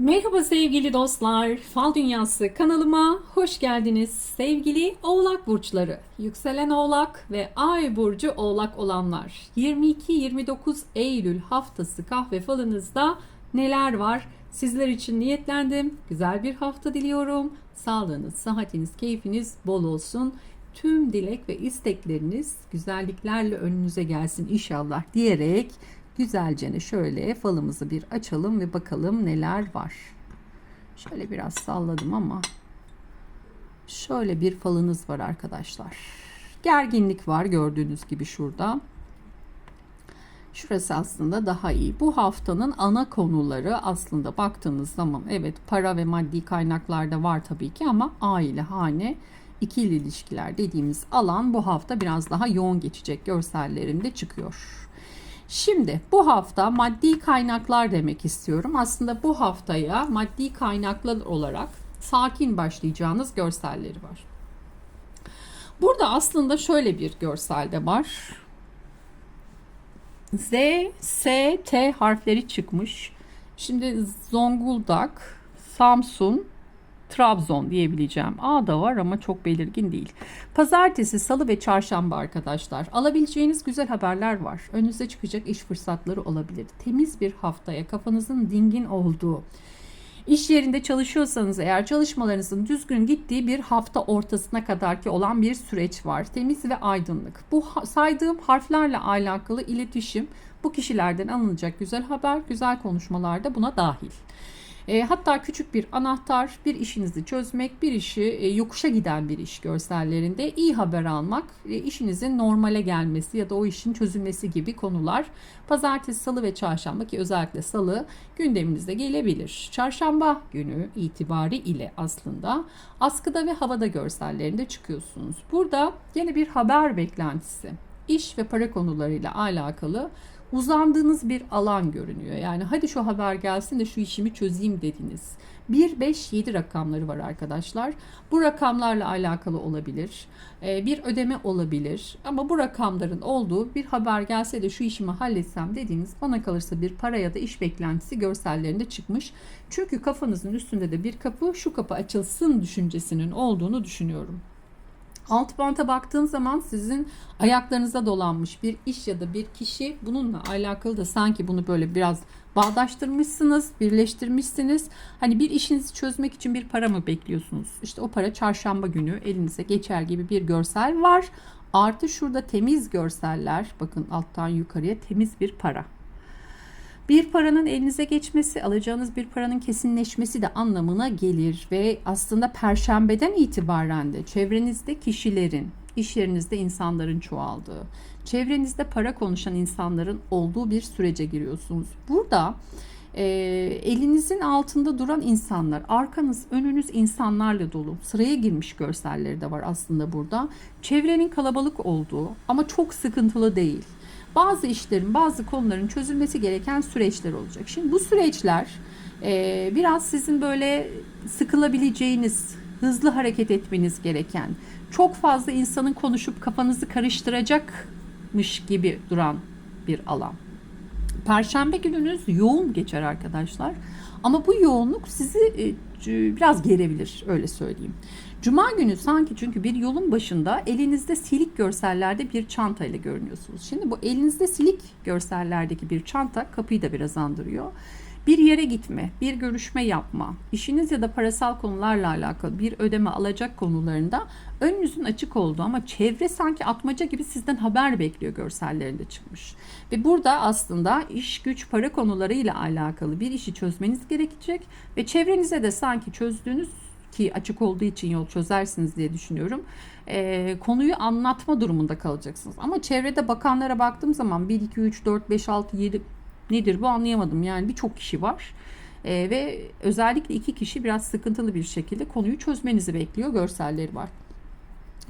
Merhaba sevgili dostlar. Fal Dünyası kanalıma hoş geldiniz. Sevgili Oğlak burçları, yükselen Oğlak ve Ay burcu Oğlak olanlar. 22-29 Eylül haftası kahve falınızda neler var? Sizler için niyetlendim. Güzel bir hafta diliyorum. Sağlığınız, sıhhatiniz, keyfiniz bol olsun. Tüm dilek ve istekleriniz güzelliklerle önünüze gelsin inşallah diyerek güzelce şöyle falımızı bir açalım ve bakalım neler var. Şöyle biraz salladım ama şöyle bir falınız var arkadaşlar. Gerginlik var gördüğünüz gibi şurada. Şurası aslında daha iyi. Bu haftanın ana konuları aslında baktığınız zaman evet para ve maddi kaynaklarda var tabii ki ama aile, hane, ikili ilişkiler dediğimiz alan bu hafta biraz daha yoğun geçecek görsellerinde çıkıyor. Şimdi bu hafta maddi kaynaklar demek istiyorum. Aslında bu haftaya maddi kaynaklar olarak sakin başlayacağınız görselleri var. Burada aslında şöyle bir görselde var. Z, S, T harfleri çıkmış. Şimdi Zonguldak, Samsun, Trabzon diyebileceğim. A da var ama çok belirgin değil. Pazartesi, salı ve çarşamba arkadaşlar. Alabileceğiniz güzel haberler var. Önünüze çıkacak iş fırsatları olabilir. Temiz bir haftaya kafanızın dingin olduğu, İş yerinde çalışıyorsanız eğer çalışmalarınızın düzgün gittiği bir hafta ortasına kadar ki olan bir süreç var. Temiz ve aydınlık. Bu saydığım harflerle alakalı iletişim bu kişilerden alınacak güzel haber, güzel konuşmalar da buna dahil. E, hatta küçük bir anahtar, bir işinizi çözmek, bir işi e, yokuşa giden bir iş görsellerinde iyi haber almak, e, işinizin normale gelmesi ya da o işin çözülmesi gibi konular pazartesi, salı ve çarşamba ki özellikle salı gündeminizde gelebilir. Çarşamba günü itibari ile aslında askıda ve havada görsellerinde çıkıyorsunuz. Burada yine bir haber beklentisi, iş ve para konularıyla alakalı uzandığınız bir alan görünüyor. Yani hadi şu haber gelsin de şu işimi çözeyim dediniz. 1, 5, 7 rakamları var arkadaşlar. Bu rakamlarla alakalı olabilir. Ee, bir ödeme olabilir. Ama bu rakamların olduğu bir haber gelse de şu işimi halletsem dediğiniz bana kalırsa bir para ya da iş beklentisi görsellerinde çıkmış. Çünkü kafanızın üstünde de bir kapı şu kapı açılsın düşüncesinin olduğunu düşünüyorum. Alt banta baktığım zaman sizin ayaklarınıza dolanmış bir iş ya da bir kişi bununla alakalı da sanki bunu böyle biraz bağdaştırmışsınız, birleştirmişsiniz. Hani bir işinizi çözmek için bir para mı bekliyorsunuz? İşte o para çarşamba günü elinize geçer gibi bir görsel var. Artı şurada temiz görseller. Bakın alttan yukarıya temiz bir para. Bir paranın elinize geçmesi, alacağınız bir paranın kesinleşmesi de anlamına gelir ve aslında perşembeden itibaren de çevrenizde kişilerin, iş yerinizde insanların çoğaldığı, çevrenizde para konuşan insanların olduğu bir sürece giriyorsunuz. Burada e, elinizin altında duran insanlar, arkanız, önünüz insanlarla dolu. Sıraya girmiş görselleri de var aslında burada. Çevrenin kalabalık olduğu ama çok sıkıntılı değil bazı işlerin, bazı konuların çözülmesi gereken süreçler olacak. Şimdi bu süreçler e, biraz sizin böyle sıkılabileceğiniz, hızlı hareket etmeniz gereken, çok fazla insanın konuşup kafanızı karıştıracakmış gibi duran bir alan. Perşembe gününüz yoğun geçer arkadaşlar. Ama bu yoğunluk sizi e, biraz gerebilir öyle söyleyeyim. Cuma günü sanki çünkü bir yolun başında elinizde silik görsellerde bir çanta ile görünüyorsunuz. Şimdi bu elinizde silik görsellerdeki bir çanta kapıyı da biraz andırıyor. Bir yere gitme, bir görüşme yapma, işiniz ya da parasal konularla alakalı bir ödeme alacak konularında önünüzün açık olduğu ama çevre sanki atmaca gibi sizden haber bekliyor görsellerinde çıkmış. Ve burada aslında iş güç para konularıyla alakalı bir işi çözmeniz gerekecek ve çevrenize de sanki çözdüğünüz ki açık olduğu için yol çözersiniz diye düşünüyorum. E, konuyu anlatma durumunda kalacaksınız. Ama çevrede bakanlara baktığım zaman 1, 2, 3, 4, 5, 6, 7 nedir bu anlayamadım. Yani birçok kişi var. E, ve özellikle iki kişi biraz sıkıntılı bir şekilde konuyu çözmenizi bekliyor. Görselleri var.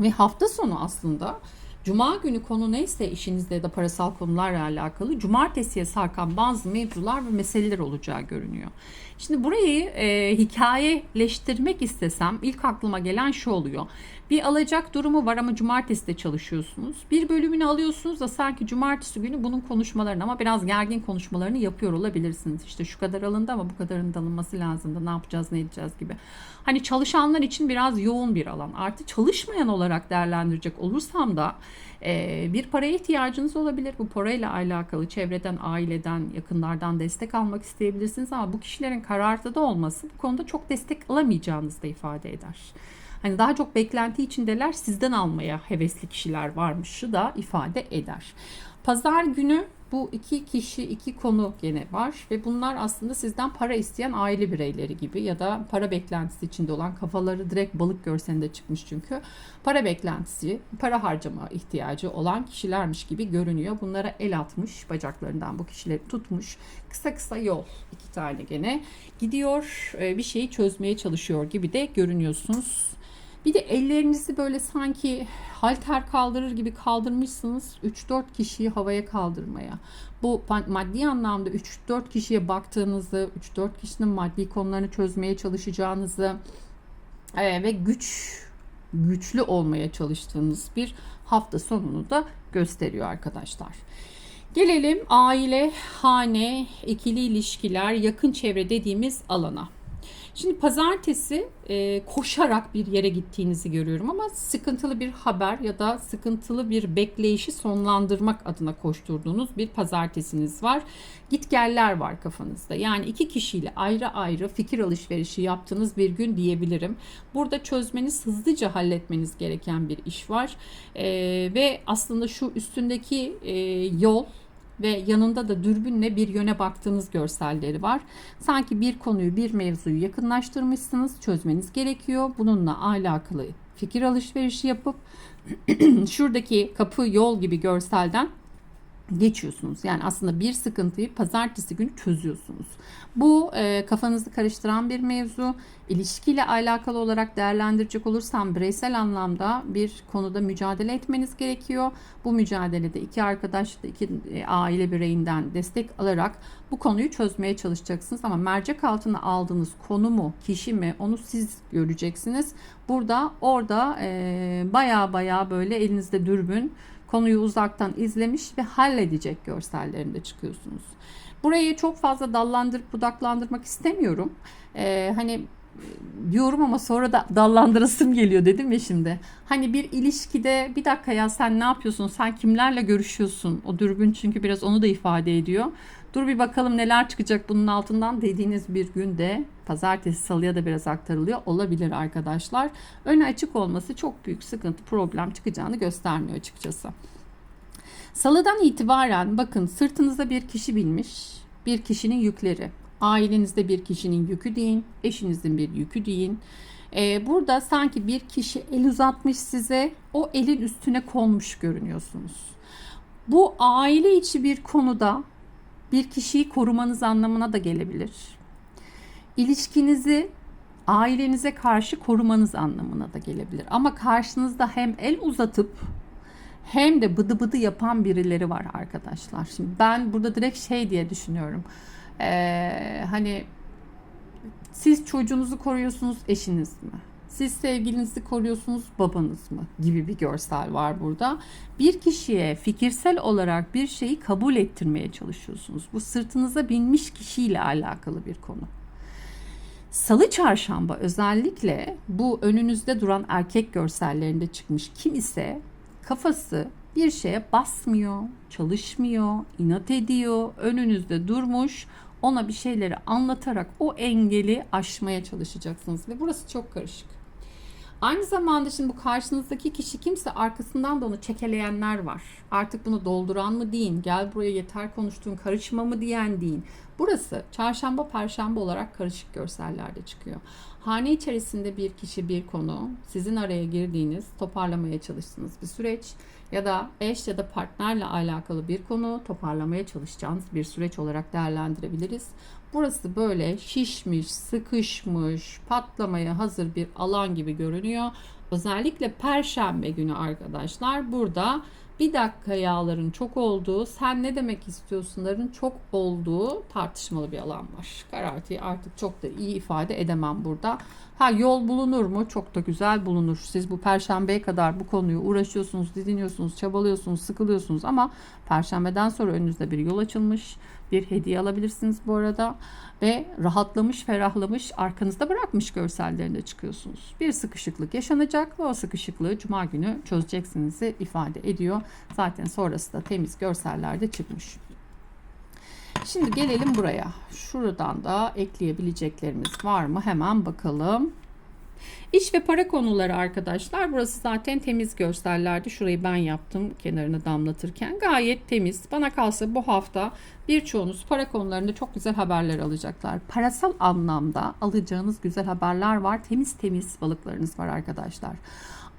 Ve hafta sonu aslında Cuma günü konu neyse işinizde ya da parasal konularla alakalı cumartesiye sarkan bazı mevzular ve meseleler olacağı görünüyor. Şimdi burayı e, hikayeleştirmek istesem ilk aklıma gelen şu oluyor. Bir alacak durumu var ama cumartesi de çalışıyorsunuz. Bir bölümünü alıyorsunuz da sanki cumartesi günü bunun konuşmalarını ama biraz gergin konuşmalarını yapıyor olabilirsiniz. İşte şu kadar alındı ama bu kadarın da alınması lazımdı. Ne yapacağız, ne edeceğiz gibi. Hani çalışanlar için biraz yoğun bir alan. Artı çalışmayan olarak değerlendirecek olursam da e, bir paraya ihtiyacınız olabilir. Bu parayla alakalı çevreden, aileden, yakınlardan destek almak isteyebilirsiniz ama bu kişilerin karartıda olması bu konuda çok destek alamayacağınızı da ifade eder. Hani daha çok beklenti içindeler sizden almaya hevesli kişiler varmışı da ifade eder. Pazar günü bu iki kişi iki konu gene var ve bunlar aslında sizden para isteyen aile bireyleri gibi ya da para beklentisi içinde olan kafaları direkt balık görseninde çıkmış çünkü para beklentisi, para harcama ihtiyacı olan kişilermiş gibi görünüyor. Bunlara el atmış, bacaklarından bu kişileri tutmuş. Kısa kısa yol iki tane gene gidiyor e, bir şeyi çözmeye çalışıyor gibi de görünüyorsunuz. Bir de ellerinizi böyle sanki halter kaldırır gibi kaldırmışsınız 3-4 kişiyi havaya kaldırmaya. Bu maddi anlamda 3-4 kişiye baktığınızı, 3-4 kişinin maddi konularını çözmeye çalışacağınızı e, ve güç güçlü olmaya çalıştığınız bir hafta sonunu da gösteriyor arkadaşlar. Gelelim aile, hane, ikili ilişkiler, yakın çevre dediğimiz alana. Şimdi pazartesi e, koşarak bir yere gittiğinizi görüyorum ama sıkıntılı bir haber ya da sıkıntılı bir bekleyişi sonlandırmak adına koşturduğunuz bir pazartesiniz var. Gitgeller var kafanızda. Yani iki kişiyle ayrı ayrı fikir alışverişi yaptığınız bir gün diyebilirim. Burada çözmeniz, hızlıca halletmeniz gereken bir iş var. E, ve aslında şu üstündeki e, yol ve yanında da dürbünle bir yöne baktığınız görselleri var. Sanki bir konuyu, bir mevzuyu yakınlaştırmışsınız, çözmeniz gerekiyor. Bununla alakalı fikir alışverişi yapıp şuradaki kapı yol gibi görselden geçiyorsunuz. Yani aslında bir sıkıntıyı pazartesi günü çözüyorsunuz. Bu e, kafanızı karıştıran bir mevzu. İlişkiyle alakalı olarak değerlendirecek olursam bireysel anlamda bir konuda mücadele etmeniz gerekiyor. Bu mücadelede iki arkadaş, iki e, aile bireyinden destek alarak bu konuyu çözmeye çalışacaksınız. Ama mercek altına aldığınız konu mu, kişi mi onu siz göreceksiniz. Burada orada e, baya baya böyle elinizde dürbün konuyu uzaktan izlemiş ve halledecek görsellerinde çıkıyorsunuz. Burayı çok fazla dallandırıp budaklandırmak istemiyorum. Ee, hani diyorum ama sonra da dallandırasım geliyor dedim ya şimdi. Hani bir ilişkide bir dakika ya sen ne yapıyorsun? Sen kimlerle görüşüyorsun? O dürbün çünkü biraz onu da ifade ediyor. Dur bir bakalım neler çıkacak bunun altından dediğiniz bir günde pazartesi salıya da biraz aktarılıyor olabilir arkadaşlar. Önü açık olması çok büyük sıkıntı problem çıkacağını göstermiyor açıkçası. Salıdan itibaren bakın sırtınızda bir kişi bilmiş, bir kişinin yükleri. Ailenizde bir kişinin yükü deyin, eşinizin bir yükü deyin. Ee, burada sanki bir kişi el uzatmış size, o elin üstüne konmuş görünüyorsunuz. Bu aile içi bir konuda bir kişiyi korumanız anlamına da gelebilir. İlişkinizi ailenize karşı korumanız anlamına da gelebilir. Ama karşınızda hem el uzatıp hem de bıdı bıdı yapan birileri var arkadaşlar. Şimdi ben burada direkt şey diye düşünüyorum. Ee, hani siz çocuğunuzu koruyorsunuz eşiniz mi? Siz sevgilinizi koruyorsunuz babanız mı? Gibi bir görsel var burada. Bir kişiye fikirsel olarak bir şeyi kabul ettirmeye çalışıyorsunuz. Bu sırtınıza binmiş kişiyle alakalı bir konu. Salı çarşamba özellikle bu önünüzde duran erkek görsellerinde çıkmış kim ise kafası bir şeye basmıyor, çalışmıyor, inat ediyor, önünüzde durmuş, ona bir şeyleri anlatarak o engeli aşmaya çalışacaksınız ve burası çok karışık. Aynı zamanda şimdi bu karşınızdaki kişi kimse arkasından da onu çekeleyenler var. Artık bunu dolduran mı deyin, gel buraya yeter konuştuğun karışma mı diyen deyin. Burası çarşamba perşembe olarak karışık görsellerde çıkıyor. Hane içerisinde bir kişi bir konu sizin araya girdiğiniz toparlamaya çalıştığınız bir süreç ya da eş ya da partnerle alakalı bir konu toparlamaya çalışacağınız bir süreç olarak değerlendirebiliriz. Burası böyle şişmiş, sıkışmış, patlamaya hazır bir alan gibi görünüyor. Özellikle perşembe günü arkadaşlar burada bir dakika yağların çok olduğu, sen ne demek istiyorsunların çok olduğu tartışmalı bir alan var. Karartıyı artık çok da iyi ifade edemem burada. Ha yol bulunur mu? Çok da güzel bulunur. Siz bu perşembeye kadar bu konuyu uğraşıyorsunuz, didiniyorsunuz, çabalıyorsunuz, sıkılıyorsunuz ama perşembeden sonra önünüzde bir yol açılmış. Bir hediye alabilirsiniz bu arada ve rahatlamış, ferahlamış, arkanızda bırakmış görsellerinde çıkıyorsunuz. Bir sıkışıklık yaşanacak ve o sıkışıklığı cuma günü çözeceksiniz ifade ediyor. Zaten sonrası da temiz görsellerde çıkmış. Şimdi gelelim buraya. Şuradan da ekleyebileceklerimiz var mı? Hemen bakalım. İş ve para konuları arkadaşlar. Burası zaten temiz görsellerdi. Şurayı ben yaptım kenarını damlatırken. Gayet temiz. Bana kalsa bu hafta birçoğunuz para konularında çok güzel haberler alacaklar. Parasal anlamda alacağınız güzel haberler var. Temiz temiz balıklarınız var arkadaşlar.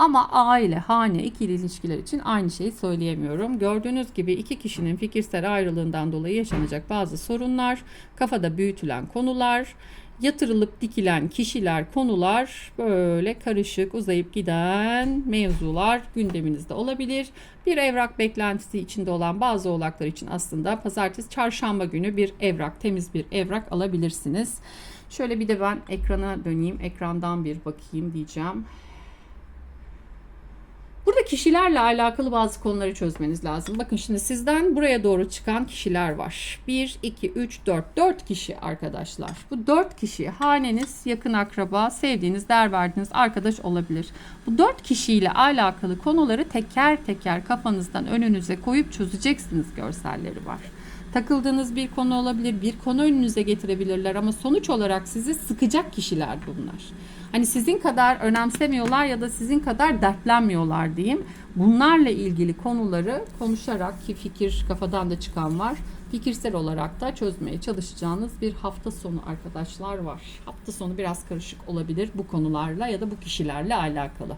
Ama aile, hane, ikili ilişkiler için aynı şeyi söyleyemiyorum. Gördüğünüz gibi iki kişinin fikirsel ayrılığından dolayı yaşanacak bazı sorunlar, kafada büyütülen konular, yatırılıp dikilen kişiler, konular böyle karışık uzayıp giden mevzular gündeminizde olabilir. Bir evrak beklentisi içinde olan bazı oğlaklar için aslında pazartesi, çarşamba günü bir evrak, temiz bir evrak alabilirsiniz. Şöyle bir de ben ekrana döneyim, ekrandan bir bakayım diyeceğim. Burada kişilerle alakalı bazı konuları çözmeniz lazım. Bakın şimdi sizden buraya doğru çıkan kişiler var. 1, 2, 3, 4. 4 kişi arkadaşlar. Bu 4 kişi haneniz, yakın akraba, sevdiğiniz, değer verdiğiniz arkadaş olabilir. Bu 4 kişiyle alakalı konuları teker teker kafanızdan önünüze koyup çözeceksiniz görselleri var. Takıldığınız bir konu olabilir, bir konu önünüze getirebilirler ama sonuç olarak sizi sıkacak kişiler bunlar. Hani sizin kadar önemsemiyorlar ya da sizin kadar dertlenmiyorlar diyeyim. Bunlarla ilgili konuları konuşarak ki fikir kafadan da çıkan var. Fikirsel olarak da çözmeye çalışacağınız bir hafta sonu arkadaşlar var. Hafta sonu biraz karışık olabilir bu konularla ya da bu kişilerle alakalı.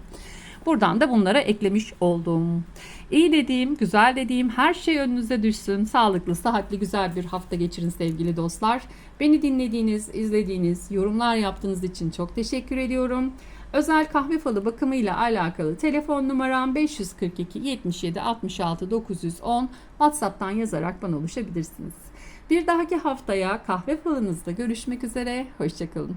Buradan da bunlara eklemiş oldum. İyi dediğim, güzel dediğim her şey önünüze düşsün. Sağlıklı, sıhhatli, güzel bir hafta geçirin sevgili dostlar. Beni dinlediğiniz, izlediğiniz, yorumlar yaptığınız için çok teşekkür ediyorum. Özel kahve falı bakımıyla alakalı telefon numaram 542 77 66 910. WhatsApp'tan yazarak bana ulaşabilirsiniz. Bir dahaki haftaya kahve falınızda görüşmek üzere. Hoşçakalın.